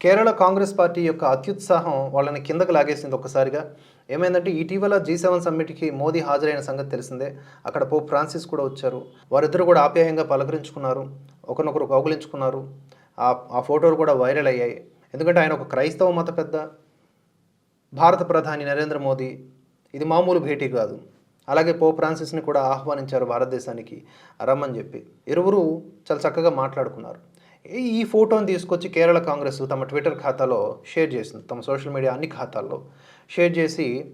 Kerala Congress party యొక్క అత్యుత్సాహం వాళ్ళని కిందకు లాగేసింది ఒక్కసారిగా. ఏమైందంటే ఇటీవల జీ సెవెన్ సమ్మిట్కి మోదీ హాజరైన సంగతి తెలిసిందే. అక్కడ పోప్ ఫ్రాన్సిస్ కూడా వచ్చారు. వారిద్దరూ కూడా ఆప్యాయంగా పలకరించుకున్నారు. ఒకరినొకరు కౌగులించుకున్నారు. ఆ ఆ ఫోటోలు కూడా వైరల్ అయ్యాయి. ఎందుకంటే ఆయన ఒక క్రైస్తవ మత పెద్ద. భారత ప్రధాని నరేంద్ర మోదీ ఇది మామూలు భేటీ కాదు. అలాగే పోప్ ఫ్రాన్సిస్ని కూడా ఆహ్వానించారు భారతదేశానికి. రమ్మని చెప్పి. ఇరువురు చాలా చక్కగా మాట్లాడుకున్నారు. ఈ- ఈ ఫోటోని తీసుకొచ్చి కేరళ కాంగ్రెస్ తమ ట్విట్టర్ ఖాతాలో షేర్ చేసింది. తమ సోషల్ మీడియా అన్ని ఖాతాల్లో షేర్ చేసి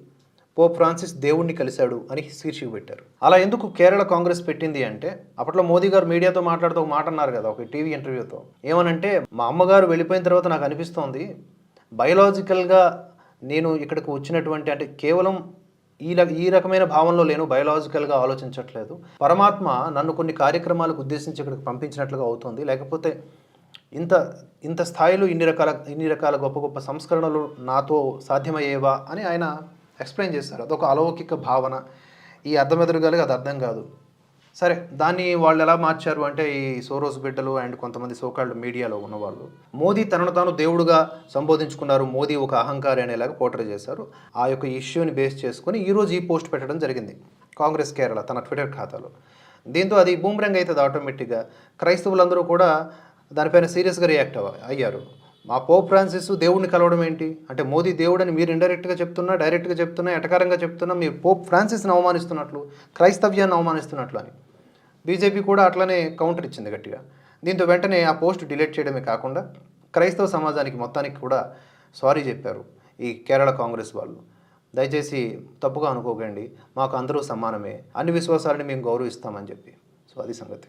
పోప్ ఫ్రాన్సిస్ దేవుణ్ణి కలిశాడు అని శీర్షిక పెట్టారు. అలా ఎందుకు కేరళ కాంగ్రెస్ పెట్టింది అంటే అప్పట్లో మోదీ గారు మీడియాతో మాట్లాడుతూ ఒక మాట అన్నారు కదా ఒక టీవీ ఇంటర్వ్యూతో. ఏమనంటే మా అమ్మగారు వెళ్ళిపోయిన తర్వాత నాకు అనిపిస్తోంది బయలాజికల్గా నేను ఇక్కడికి వచ్చినటువంటి అంటే కేవలం ఈ ఈ రకమైన భావనలో లేను బయలాజికల్గా ఆలోచించట్లేదు. పరమాత్మ నన్ను కొన్ని కార్యక్రమాలకు ఉద్దేశించి ఇక్కడికి పంపించినట్లుగా అవుతుంది. లేకపోతే ఇంత ఇంత స్థాయిలో ఇన్ని రకాల ఇన్ని రకాల గొప్ప గొప్ప సంస్కరణలు నాతో సాధ్యమయ్యేవా అని ఆయన ఎక్స్ప్లెయిన్ చేశారు. అదొక అలౌకిక భావన. ఈ అర్థం ఎదురుగాలి అది అర్థం కాదు. సరే దాన్ని వాళ్ళు ఎలా మార్చారు అంటే ఈ సోరోస్ బిడ్డలు అండ్ కొంతమంది సోకాళ్ళు మీడియాలో ఉన్నవాళ్ళు. మోదీ తనను తాను దేవుడుగా సంబోధించుకున్నారు. మోదీ ఒక అహంకారి అనేలాగా పోర్ట్రే చేశారు. ఆ యొక్క ఇష్యూని బేస్ చేసుకొని ఈరోజు ఈ పోస్ట్ పెట్టడం జరిగింది. కాంగ్రెస్ కేరళ తన ట్విట్టర్ ఖాతాలో. దీంతో అది బూమ్రంగ్ అవుతుంది ఆటోమేటిక్గా క్రైస్తవులందరూ కూడా దానిపైన సీరియస్గా రియాక్ట్ అయ్యారు. మా పోప్ ఫ్రాన్సిస్ దేవుడిని కలవడం ఏంటి? అంటే మోదీ దేవుడని మీరు ఇండైరెక్ట్గా చెప్తున్నా డైరెక్ట్గా చెప్తున్నా ఎటకారంగా చెప్తున్నా మీరు పోప్ ఫ్రాన్సిస్ని అవమానిస్తున్నట్లు క్రైస్తవ్యాన్ని అవమానిస్తున్నట్లు అని. బీజేపీ కూడా అట్లనే కౌంటర్ ఇచ్చింది గట్టిగా. దీంతో వెంటనే ఆ పోస్ట్ డిలీట్ చేయడమే కాకుండా క్రైస్తవ సమాజానికి మొత్తానికి కూడా సారీ చెప్పారు ఈ కేరళ కాంగ్రెస్ వాళ్ళు. దయచేసి తప్పుగా అనుకోకండి మాకు అందరూ సమానమే. అన్ని విశ్వాసాలని మేము గౌరవిస్తామని చెప్పి. సో అది సంగతి.